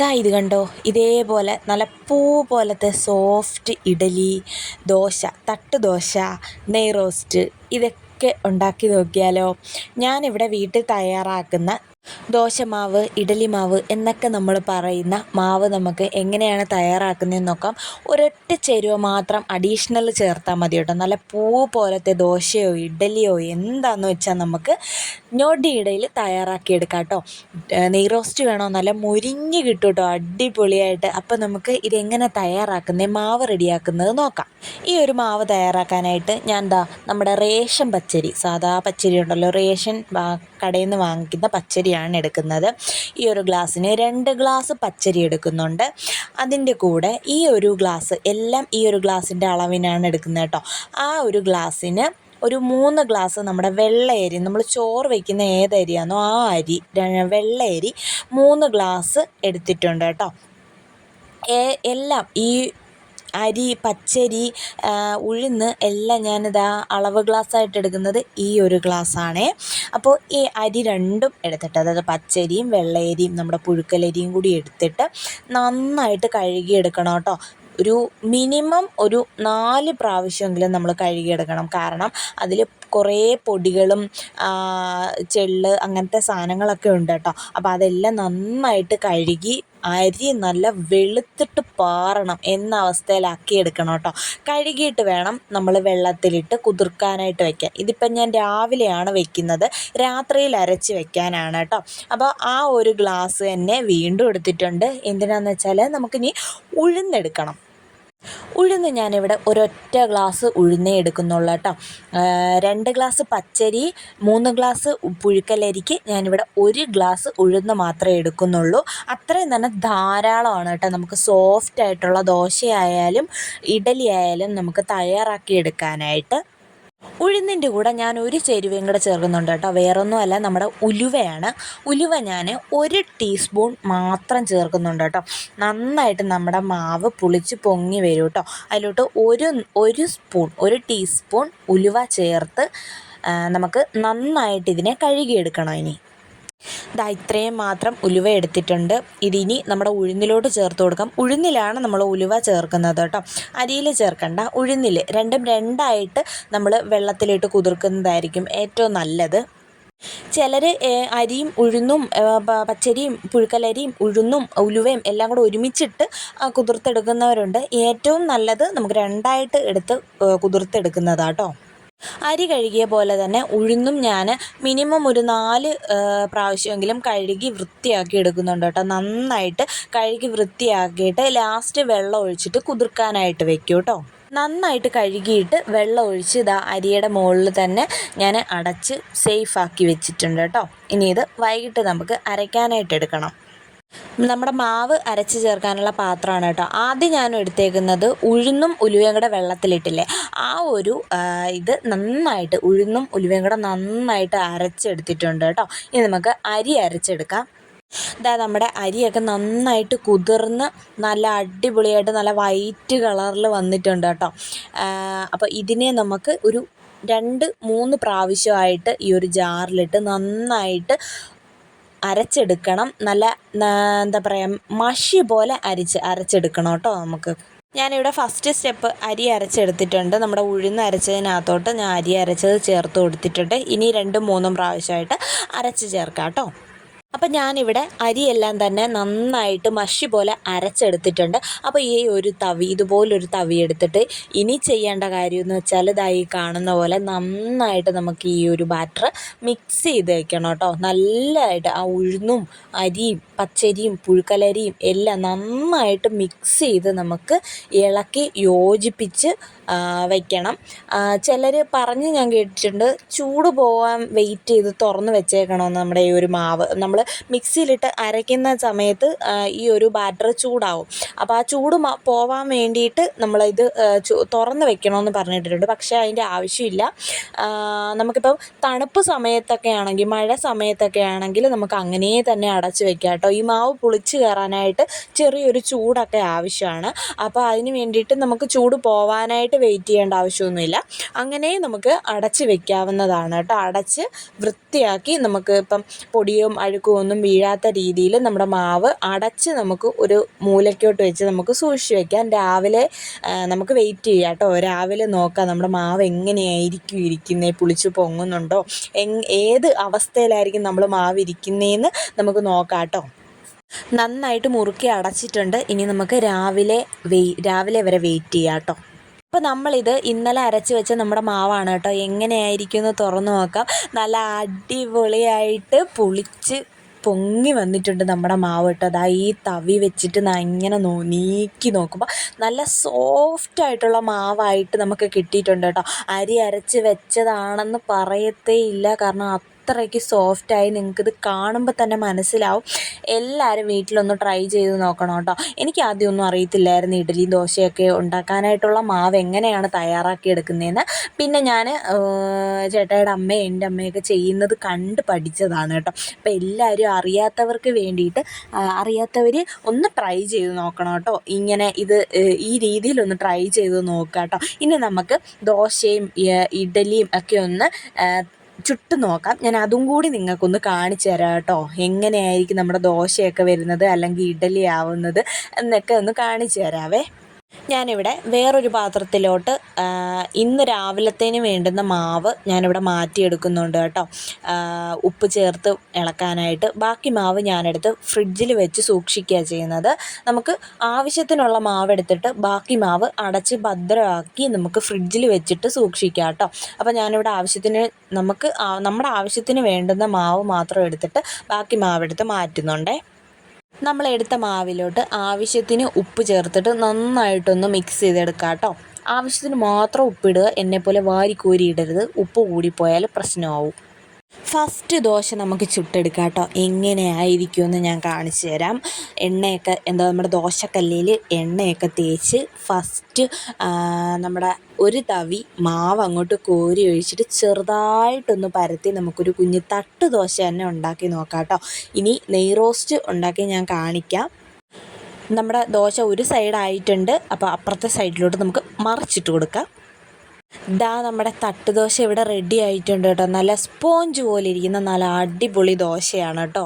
ദാ ഇത് കണ്ടോ? ഇതേപോലെ നല്ല പൂ പോലത്തെ സോഫ്റ്റ് ഇഡലി ദോശ തട്ട് ദോശ നെയ് റോസ്റ്റ് ഇതൊക്കെ ഉണ്ടാക്കി നോക്കിയാലോ? ഞാനിവിടെ വീട്ടിൽ തയ്യാറാക്കുന്ന ദോശമാവ് ഇഡലി മാവ് എന്നൊക്കെ നമ്മൾ പറയുന്ന മാവ് നമുക്ക് എങ്ങനെയാണ് തയ്യാറാക്കുന്നതെന്ന് നോക്കാം. ഒരൊറ്റ ചേരുവ മാത്രം അഡീഷണൽ ചേർത്താൽ മതി കേട്ടോ നല്ല പൂ പോലത്തെ ദോശയോ ഇഡലിയോ എന്താണെന്ന് വെച്ചാൽ നമുക്ക് ഞൊടിയിടയിൽ തയ്യാറാക്കിയെടുക്കാം കേട്ടോ നെയ് റോസ്റ്റ് വേണോ നല്ല മുരിഞ്ഞ് കിട്ടും കേട്ടോ അടിപൊളിയായിട്ട്. അപ്പം നമുക്ക് ഇതെങ്ങനെ തയ്യാറാക്കുന്നത് മാവ് റെഡിയാക്കുന്നത് നോക്കാം. ഈ ഒരു മാവ് തയ്യാറാക്കാനായിട്ട് ഞാൻ എന്താ നമ്മുടെ റേഷൻ പച്ചരി സാധാ പച്ചരി ഉണ്ടല്ലോ റേഷൻ കടയിൽ നിന്ന് വാങ്ങിക്കുന്ന പച്ചരിയാണ് എടുക്കുന്നത്. ഈ ഒരു ഗ്ലാസ്സിന് രണ്ട് ഗ്ലാസ് പച്ചരി എടുക്കുന്നുണ്ട്. അതിന്റെ കൂടെ ഈ ഒരു ഗ്ലാസ് എല്ലാം ഈ ഒരു ഗ്ലാസിന്റെ അളവിനാണ് എടുക്കുന്നത് കേട്ടോ ആ ഒരു ഗ്ലാസ്സിന് ഒരു മൂന്ന് ഗ്ലാസ് നമ്മുടെ വെള്ള അരി നമ്മൾ ചോറ് വയ്ക്കുന്ന ഏത് അരിയാണോ ആ അരി വെള്ള അരി മൂന്ന് ഗ്ലാസ് എടുത്തിട്ടുണ്ട് കേട്ടോ. എല്ലാം ഈ അരി പച്ചരി ഉഴുന്ന് എല്ലാം ഞാനിതാ അളവ് ഗ്ലാസ്സായിട്ട് എടുക്കുന്നത് ഈ ഒരു ഗ്ലാസ്സാണേ. അപ്പോൾ ഈ അരി രണ്ടും എടുത്തിട്ട് അതായത് പച്ചരിയും വെള്ളയരിയും നമ്മുടെ പുഴുക്കലരിയും കൂടി എടുത്തിട്ട് നന്നായിട്ട് കഴുകിയെടുക്കണം കേട്ടോ. ഒരു മിനിമം ഒരു നാല് പ്രാവശ്യമെങ്കിലും നമ്മൾ കഴുകിയെടുക്കണം. കാരണം അതിൽ കുറേ പൊടികളും ചെള്ള് അങ്ങനത്തെ സാധനങ്ങളൊക്കെ ഉണ്ട് കേട്ടോ. അപ്പം അതെല്ലാം നന്നായിട്ട് കഴുകി അരി നല്ല വെളുത്തിട്ട് പാറണം എന്ന അവസ്ഥയിലാക്കി എടുക്കണം കേട്ടോ. കഴുകിയിട്ട് വേണം നമ്മൾ വെള്ളത്തിലിട്ട് കുതിർക്കാനായിട്ട് വെക്കാൻ. ഇതിപ്പം ഞാൻ രാവിലെയാണ് വെക്കുന്നത്. രാത്രിയിൽ അരച്ച് വെക്കാനാണ് കേട്ടോ. അപ്പോൾ ആ ഒരു ഗ്ലാസ് തന്നെ വീണ്ടും എടുത്തിട്ടുണ്ട്. എന്തിനാന്ന് വെച്ചാൽ നമുക്കിനി ഉഴുന്നെടുക്കണം. ഉഴുന്ന് ഞാനിവിടെ ഒരൊറ്റ ഗ്ലാസ് ഉഴുന്നേ എടുക്കുന്നുള്ളൂ കേട്ടോ. രണ്ട് ഗ്ലാസ് പച്ചരി മൂന്ന് ഗ്ലാസ് പുഴുക്കലരിക്ക് ഞാനിവിടെ ഒരു ഗ്ലാസ് ഉഴുന്ന് മാത്രമേ എടുക്കുന്നുള്ളൂ. അത്രയും തന്നെ ധാരാളമാണ് കേട്ടോ. നമുക്ക് സോഫ്റ്റ് ആയിട്ടുള്ള ദോശയായാലും ഇഡലി ആയാലും നമുക്ക് തയ്യാറാക്കി എടുക്കാനായിട്ട്. ഉഴുന്നിന്റെ കൂടെ ഞാൻ ഒരു ചേരുവയും കൂടെ ചേർക്കുന്നുണ്ട് കേട്ടോ. വേറൊന്നുമല്ല നമ്മുടെ ഉലുവയാണ്. ഉലുവ ഞാൻ ഒരു ടീസ്പൂൺ മാത്രം ചേർക്കുന്നുണ്ട് കേട്ടോ. നന്നായിട്ട് നമ്മുടെ മാവ് പുളിച്ച് പൊങ്ങി വരും കേട്ടോ. അതിലോട്ട് ഒരു ഒരു സ്പൂൺ ഒരു ടീസ്പൂൺ ഉലുവ ചേർത്ത് നമുക്ക് നന്നായിട്ട് ഇതിനെ കഴുകിയെടുക്കണം ഇനി. ദാ ഇത്രയും മാത്രം ഉലുവ എടുത്തിട്ടുണ്ട്. ഇതിനി നമ്മുടെ ഉഴുന്നിലോട്ട് ചേർത്ത് കൊടുക്കാം. ഉഴുന്നിലാണ് നമ്മൾ ഉലുവ ചേർക്കുന്നത് കേട്ടോ. അരിയിൽ ചേർക്കണ്ട. ഉഴുന്നിൽ രണ്ടും രണ്ടായിട്ട് നമ്മൾ വെള്ളത്തിലിട്ട് കുതിർക്കുന്നതായിരിക്കും ഏറ്റവും നല്ലത്. ചിലർ അരിയും ഉഴുന്നും പച്ചരിയും പുഴുക്കലരിയും ഉഴുന്നും ഉലുവയും എല്ലാം കൂടെ ഒരുമിച്ചിട്ട് കുതിർത്തെടുക്കുന്നവരുണ്ട്. ഏറ്റവും നല്ലത് നമുക്ക് രണ്ടായിട്ട് എടുത്ത് കുതിർത്തെടുക്കുന്നതാണ് കേട്ടോ. അരി കഴുകിയ പോലെ തന്നെ ഉഴുന്നും ഞാൻ മിനിമം ഒരു നാല് പ്രാവശ്യമെങ്കിലും കഴുകി വൃത്തിയാക്കി എടുക്കുന്നുണ്ട് കേട്ടോ. നന്നായിട്ട് കഴുകി വൃത്തിയാക്കിയിട്ട് ലാസ്റ്റ് വെള്ളം ഒഴിച്ചിട്ട് കുതിർക്കാനായിട്ട് വെക്കും കേട്ടോ. നന്നായിട്ട് കഴുകിയിട്ട് വെള്ളം ഒഴിച്ച് ഇതാ അരിയുടെ മുകളിൽ തന്നെ ഞാൻ അടച്ച് സേഫാക്കി വെച്ചിട്ടുണ്ട് കേട്ടോ. ഇനി ഇത് വൈകിട്ട് നമുക്ക് അരയ്ക്കാനായിട്ട് എടുക്കണം. നമ്മുടെ മാവ് അരച്ച് ചേർക്കാനുള്ള പാത്രമാണ് കേട്ടോ. ആദ്യം ഞാൻ എടുത്തേക്കുന്നത് ഉഴുന്നും ഉലുവയും കൂടെ വെള്ളത്തിലിട്ടില്ലേ. ആ ഒരു ഇത് നന്നായിട്ട് ഉഴുന്നും ഉലുവയും കൂടെ നന്നായിട്ട് അരച്ചെടുത്തിട്ടുണ്ട് കേട്ടോ. ഇനി നമുക്ക് അരി അരച്ചെടുക്കാം. ഇതാ നമ്മുടെ അരിയൊക്കെ നന്നായിട്ട് കുതിർന്ന് നല്ല അടിപൊളിയായിട്ട് നല്ല വൈറ്റ് കളറിൽ വന്നിട്ടുണ്ട് കേട്ടോ. അപ്പോൾ ഇതിനെ നമുക്ക് ഒരു രണ്ട് മൂന്ന് പ്രാവശ്യമായിട്ട് ഈ ഒരു ജാറിലിട്ട് നന്നായിട്ട് അരച്ചെടുക്കണം. നല്ല എന്താ പറയുക മഷി പോലെ അരിച്ച് അരച്ചെടുക്കണം കേട്ടോ നമുക്ക്. ഞാനിവിടെ ഫസ്റ്റ് സ്റ്റെപ്പ് അരി അരച്ചെടുത്തിട്ടുണ്ട്. നമ്മുടെ ഉഴുന്ന് അരച്ചതിനകത്തോട്ട് ഞാൻ അരി അരച്ചത് ചേർത്ത് കൊടുത്തിട്ടുണ്ട്. ഇനി രണ്ടും മൂന്നും പ്രാവശ്യമായിട്ട് അരച്ച് ചേർക്കാം കേട്ടോ. അപ്പം ഞാനിവിടെ അരിയെല്ലാം തന്നെ നന്നായിട്ട് മഷി പോലെ അരച്ചെടുത്തിട്ടുണ്ട്. അപ്പോൾ ഈ ഒരു തവി ഇതുപോലൊരു തവി എടുത്തിട്ട് ഇനി ചെയ്യേണ്ട കാര്യമെന്ന് വെച്ചാൽ ഇതായി കാണുന്ന പോലെ നന്നായിട്ട് നമുക്ക് ഈ ഒരു ബാറ്റർ മിക്സ് ചെയ്ത് വെക്കണം കേട്ടോ. നല്ലതായിട്ട് ആ ഉഴുന്നും അരിയും പച്ചരിയും പുഴുക്കലരിയും എല്ലാം നന്നായിട്ട് മിക്സ് ചെയ്ത് നമുക്ക് ഇളക്കി യോജിപ്പിച്ച് വയ്ക്കണം ചിലർ പറഞ്ഞ് ഞാൻ കേട്ടിട്ടുണ്ട് ചൂട് പോകാൻ വെയിറ്റ് ചെയ്ത് തുറന്ന് വെച്ചേക്കണമെന്ന് നമ്മുടെ ഈ ഒരു മാവ്. നമ്മൾ മിക്സിയിലിട്ട് അരയ്ക്കുന്ന സമയത്ത് ഈ ഒരു ബാറ്റർ ചൂടാവും. അപ്പോൾ ആ ചൂട് പോവാൻ വേണ്ടിയിട്ട് നമ്മളിത് തുറന്ന് വെക്കണമെന്ന് പറഞ്ഞിട്ടുണ്ട്. പക്ഷേ അതിന്റെ ആവശ്യമില്ല. നമുക്കിപ്പം തണുപ്പ് സമയത്തൊക്കെ ആണെങ്കിൽ മഴ സമയത്തൊക്കെ ആണെങ്കിൽ നമുക്ക് അങ്ങനെ തന്നെ അടച്ച് വെക്കാം കേട്ടോ. ഈ മാവ് പുളിച്ച് കയറാനായിട്ട് ചെറിയൊരു ചൂടൊക്കെ ആവശ്യമാണ്. അപ്പോൾ അതിന് വേണ്ടിയിട്ട് നമുക്ക് ചൂട് പോവാനായിട്ട് വെയിറ്റ് ചെയ്യേണ്ട ആവശ്യമൊന്നുമില്ല. അങ്ങനെ നമുക്ക് അടച്ച് വെക്കാവുന്നതാണ് കേട്ടോ. അടച്ച് വൃത്തിയാക്കി നമുക്ക് ഇപ്പം പൊടിയും അഴുക്കും ഒന്നും വീഴാത്ത രീതിയിൽ നമ്മുടെ മാവ് അടച്ച് നമുക്ക് ഒരു മൂലയ്ക്കോട്ട് വെച്ച് നമുക്ക് സൂക്ഷിച്ച് വെക്കാം. രാവിലെ നമുക്ക് വെയിറ്റ് ചെയ്യാം കേട്ടോ. രാവിലെ നോക്കാം നമ്മുടെ മാവ് എങ്ങനെയായിരിക്കും ഇരിക്കുന്നത് പുളിച്ച് പൊങ്ങുന്നുണ്ടോ ഏത് അവസ്ഥയിലായിരിക്കും നമ്മൾ മാവ് ഇരിക്കുന്നതെന്ന് നമുക്ക് നോക്കാം കേട്ടോ. നന്നായിട്ട് മുറുക്കി അടച്ചിട്ടുണ്ട്. ഇനി നമുക്ക് രാവിലെ വെയ് രാവിലെ വരെ വെയിറ്റ് ചെയ്യാം കേട്ടോ. അപ്പോൾ നമ്മളിത് ഇന്നലെ അരച്ച് വെച്ച നമ്മുടെ മാവാണ് കേട്ടോ. എങ്ങനെയായിരിക്കും എന്ന് തുറന്നു നോക്കാം. നല്ല അടിപൊളിയായിട്ട് പുളിച്ച് പൊങ്ങി വന്നിട്ടുണ്ട് നമ്മുടെ മാവ് കേട്ടോ അതാ ഈ തവി വെച്ചിട്ട് ഇങ്ങനെ നോ നീക്കി നോക്കുമ്പോൾ നല്ല സോഫ്റ്റ് ആയിട്ടുള്ള മാവായിട്ട് നമുക്ക് കിട്ടിയിട്ടുണ്ട് കേട്ടോ. അരി അരച്ച് വെച്ചതാണെന്ന് പറയത്തേ ഇല്ല കാരണം അത്രയ്ക്ക് സോഫ്റ്റായി നിങ്ങൾക്കിത് കാണുമ്പോൾ തന്നെ മനസ്സിലാവും. എല്ലാവരും വീട്ടിലൊന്ന് ട്രൈ ചെയ്ത് നോക്കണം കേട്ടോ. എനിക്ക് ആദ്യമൊന്നും അറിയത്തില്ലായിരുന്നു ഇഡ്ഡലി ദോശയൊക്കെ ഉണ്ടാക്കാനായിട്ടുള്ള മാവ് എങ്ങനെയാണ് തയ്യാറാക്കി എടുക്കുന്നതെന്ന് പിന്നെ ഞാൻ ചേട്ടായുടെ അമ്മയും എന്റെ അമ്മയൊക്കെ ചെയ്യുന്നത് കണ്ട് പഠിച്ചതാണ് കേട്ടോ. അപ്പോൾ എല്ലാവരും അറിയാത്തവർക്ക് വേണ്ടിയിട്ട് അറിയാത്തവർ ഒന്ന് ട്രൈ ചെയ്ത് നോക്കണം കേട്ടോ. ഇങ്ങനെ ഇത് ഈ രീതിയിലൊന്ന് ട്രൈ ചെയ്ത് നോക്കുക കേട്ടോ ഇനി നമുക്ക് ദോശയും ഇഡ്ഡലിയും ഒക്കെ ഒന്ന് ചുട്ട് നോക്കാം. ഞാൻ അതും കൂടി നിങ്ങൾക്കൊന്ന് കാണിച്ചു തരാം കേട്ടോ. എങ്ങനെയായിരിക്കും നമ്മുടെ ദോശയൊക്കെ വരുന്നത് അല്ലെങ്കിൽ ഇഡലി ആവുന്നത് എന്നൊക്കെ ഒന്ന് കാണിച്ചു തരാവേ. ഞാനിവിടെ വേറൊരു പാത്രത്തിലോട്ട് ഇന്ന് രാവിലത്തേന് വേണ്ടുന്ന മാവ് ഞാനിവിടെ മാറ്റിയെടുക്കുന്നുണ്ട് കേട്ടോ. ഉപ്പ് ചേർത്ത് ഇളക്കാനായിട്ട്. ബാക്കി മാവ് ഞാനെടുത്ത് ഫ്രിഡ്ജിൽ വെച്ച് സൂക്ഷിക്കുക ചെയ്യുന്നത്. നമുക്ക് ആവശ്യത്തിനുള്ള മാവ് എടുത്തിട്ട് ബാക്കി മാവ് അടച്ച് ഭദ്രമാക്കി നമുക്ക് ഫ്രിഡ്ജിൽ വെച്ചിട്ട് സൂക്ഷിക്കാം കേട്ടോ. അപ്പോൾ ഞാനിവിടെ ആവശ്യത്തിന് നമുക്ക് നമ്മുടെ ആവശ്യത്തിന് വേണ്ടുന്ന മാവ് മാത്രം എടുത്തിട്ട് ബാക്കി മാവ് എടുത്ത് മാറ്റുന്നുണ്ടേ. നമ്മൾ എടുത്ത മാവിലോട്ട് ആവശ്യത്തിന് ഉപ്പ് ചേർത്തിട്ട് നന്നായിട്ടൊന്ന് മിക്സ് ചെയ്തെടുക്കാം കേട്ടോ ആവശ്യത്തിന് മാത്രം ഉപ്പിടുക എന്നെപ്പോലെ വാരിക്കോരി ഇടരുത് ഉപ്പ് കൂടിപ്പോയാൽ പ്രശ്നമാവും. ഫസ്റ്റ് ദോശ നമുക്ക് ചുട്ടെടുക്കാം കേട്ടോ. എങ്ങനെയായിരിക്കുമെന്ന് ഞാൻ കാണിച്ചു തരാം. എണ്ണയൊക്കെ എന്താ നമ്മുടെ ദോശക്കല്ലിൽ എണ്ണയൊക്കെ തേച്ച് ഫസ്റ്റ് നമ്മുടെ ഒരു തവി മാവ് അങ്ങോട്ട് കോരി ഒഴിച്ചിട്ട് ചെറുതായിട്ടൊന്ന് പരത്തി നമുക്കൊരു കുഞ്ഞ് തട്ട് ദോശ തന്നെ ഉണ്ടാക്കി നോക്കാം കേട്ടോ. ഇനി നെയ് റോസ്റ്റ് ഉണ്ടാക്കി ഞാൻ കാണിക്കാം. നമ്മുടെ ദോശ ഒരു സൈഡായിട്ടുണ്ട്. അപ്പോൾ അപ്പുറത്തെ സൈഡിലോട്ട് നമുക്ക് മറിച്ചിട്ട് കൊടുക്കാം. ദാ നമ്മുടെ തട്ടുദോശ ഇവിടെ റെഡി ആയിട്ടുണ്ട് കേട്ടോ. നല്ല സ്പോഞ്ച് പോലെ ഇരിക്കുന്ന നല്ല അടിപൊളി ദോശയാണ് കേട്ടോ.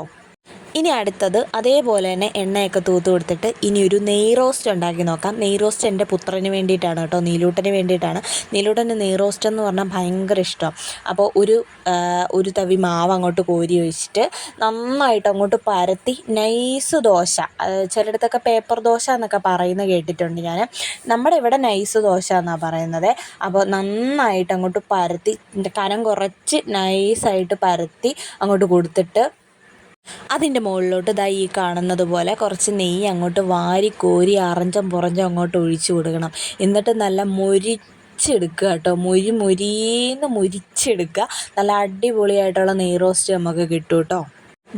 ഇനി അടുത്തത് അതേപോലെ തന്നെ എണ്ണയൊക്കെ തൂത്ത് കൊടുത്തിട്ട് ഇനി ഒരു നെയ് റോസ്റ്റ് ഉണ്ടാക്കി നോക്കാം. നെയ് റോസ്റ്റ് എന്റെ പുത്രന് വേണ്ടിയിട്ടാണ് കേട്ടോ നീലൂട്ടന് വേണ്ടിയിട്ടാണ്. നീലൂട്ടന് നെയ് റോസ്റ്റ് എന്ന് പറഞ്ഞാൽ ഭയങ്കര ഇഷ്ടം. അപ്പോൾ ഒരു ഒരു തവി മാവ് അങ്ങോട്ട് കോരി ഒഴിച്ചിട്ട് നന്നായിട്ട് അങ്ങോട്ട് പരത്തി നൈസ് ദോശ. ചിലയിടത്തൊക്കെ പേപ്പർ ദോശ എന്നൊക്കെ പറയുന്നത് കേട്ടിട്ടുണ്ട് ഞാൻ. നമ്മുടെ ഇവിടെ നൈസ് ദോശ എന്നാണ് പറയുന്നത്. അപ്പോൾ നന്നായിട്ട് അങ്ങോട്ട് പരത്തി കനം കുറച്ച് നൈസായിട്ട് പരത്തി അങ്ങോട്ട് കൊടുത്തിട്ട് അതിന്റെ മുകളിലോട്ട് ദാ ഈ കാണുന്നത് പോലെ കുറച്ച് നെയ്യ് അങ്ങോട്ട് വാരി കോരി അറഞ്ചം പുറഞ്ചം അങ്ങോട്ട് ഒഴിച്ചു കൊടുക്കണം. എന്നിട്ട് നല്ല മൊരിച്ചെടുക്കുക കേട്ടോ. മുരി മുരിന്ന് മുരിച്ചെടുക്കുക. നല്ല അടിപൊളിയായിട്ടുള്ള നെയ് റോസ്റ്റ് നമുക്ക് കിട്ടും കേട്ടോ.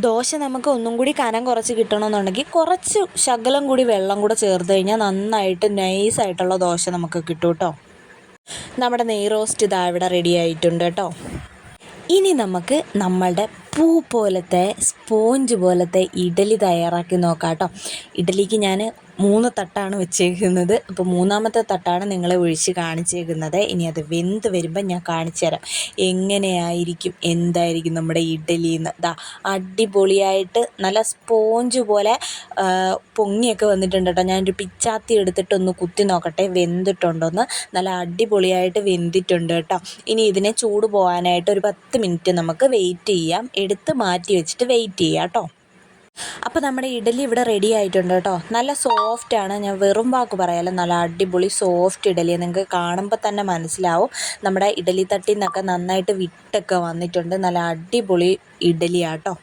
ദോശ നമുക്ക് ഒന്നും കൂടി കനം കുറച്ച് കിട്ടണമെന്നുണ്ടെങ്കിൽ കുറച്ച് ശകലം കൂടി വെള്ളം കൂടെ ചേർത്ത് കഴിഞ്ഞാൽ നന്നായിട്ട് നൈസായിട്ടുള്ള ദോശ നമുക്ക് കിട്ടും കേട്ടോ. നമ്മുടെ നെയ് റോസ്റ്റ് ഇതാ ഇവിടെ റെഡി ആയിട്ടുണ്ട് കേട്ടോ. ഇനി നമുക്ക് നമ്മളുടെ പൂ പോലത്തെ സ്പോഞ്ച് പോലത്തെ ഇഡലി തയ്യാറാക്കി നോക്കാം കേട്ടോ. ഇഡലിക്ക് ഞാൻ മൂന്ന് തട്ടാണ് വെച്ചേക്കുന്നത്. അപ്പോൾ മൂന്നാമത്തെ തട്ടാണ് നിങ്ങളെ ഒഴിച്ച് കാണിച്ചേക്കുന്നത്. ഇനി അത് വെന്ത് വരുമ്പോൾ ഞാൻ കാണിച്ചു തരാം. എങ്ങനെയായിരിക്കും എന്തായിരിക്കും നമ്മുടെ ഇഡലി എന്ന്. ഇതാ അടിപൊളിയായിട്ട് നല്ല സ്പോഞ്ച് പോലെ പൊങ്ങിയൊക്കെ വന്നിട്ടുണ്ട് കേട്ടോ. ഞാനൊരു പിച്ചാത്തി എടുത്തിട്ടൊന്ന് കുത്തി നോക്കട്ടെ വെന്തിട്ടുണ്ടോന്ന്. നല്ല അടിപൊളിയായിട്ട് വെന്തിട്ടുണ്ട് കേട്ടോ. ഇനി ഇതിനെ ചൂട് പോകാനായിട്ട് ഒരു പത്ത് മിനിറ്റ് നമുക്ക് വെയിറ്റ് ചെയ്യാം. എടുത്ത് മാറ്റി വെച്ചിട്ട് വെയിറ്റ് ചെയ്യാം കേട്ടോ. അപ്പോൾ നമ്മുടെ ഇഡലി ഇവിടെ റെഡി ആയിട്ടുണ്ട് കേട്ടോ. നല്ല സോഫ്റ്റാണ് ഞാൻ വെറും വാക്ക് പറയാമല്ലോ നല്ല അടിപൊളി സോഫ്റ്റ് ഇഡലി. നിങ്ങൾക്ക് കാണുമ്പോൾ തന്നെ മനസ്സിലാവും. നമ്മുടെ ഇഡലി തട്ടിൽ നിന്നൊക്കെ നന്നായിട്ട് വിട്ടൊക്കെ വന്നിട്ടുണ്ട്. നല്ല അടിപൊളി ഇഡലിയാട്ടോ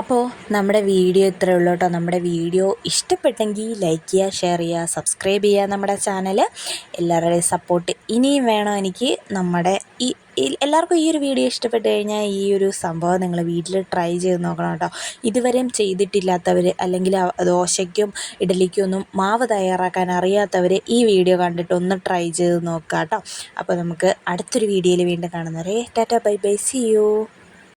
അപ്പോൾ നമ്മുടെ വീഡിയോ ഇത്രയേ ഉള്ളൂ കേട്ടോ. നമ്മുടെ വീഡിയോ ഇഷ്ടപ്പെട്ടെങ്കിൽ ലൈക്ക് ചെയ്യുക ഷെയർ ചെയ്യുക സബ്സ്ക്രൈബ് ചെയ്യുക നമ്മുടെ ചാനൽ എല്ലാവരുടെയും സപ്പോർട്ട് ഇനിയും വേണം എനിക്ക് നമ്മുടെ ഈ എല്ലാവർക്കും ഈ ഒരു വീഡിയോ ഇഷ്ടപ്പെട്ട് കഴിഞ്ഞാൽ ഈ ഒരു സംഭവം നിങ്ങൾ വീട്ടിൽ ട്രൈ ചെയ്ത് നോക്കണം കേട്ടോ. ഇതുവരെയും ചെയ്തിട്ടില്ലാത്തവർ അല്ലെങ്കിൽ ദോശയ്ക്കും ഇഡലിക്കും ഒന്നും മാവ് തയ്യാറാക്കാൻ അറിയാത്തവർ ഈ വീഡിയോ കണ്ടിട്ട് ഒന്ന് ട്രൈ ചെയ്ത് നോക്കുക കേട്ടോ. അപ്പോൾ നമുക്ക് അടുത്തൊരു വീഡിയോയിൽ വീണ്ടും കാണുന്നവരെ tata bye bye see you.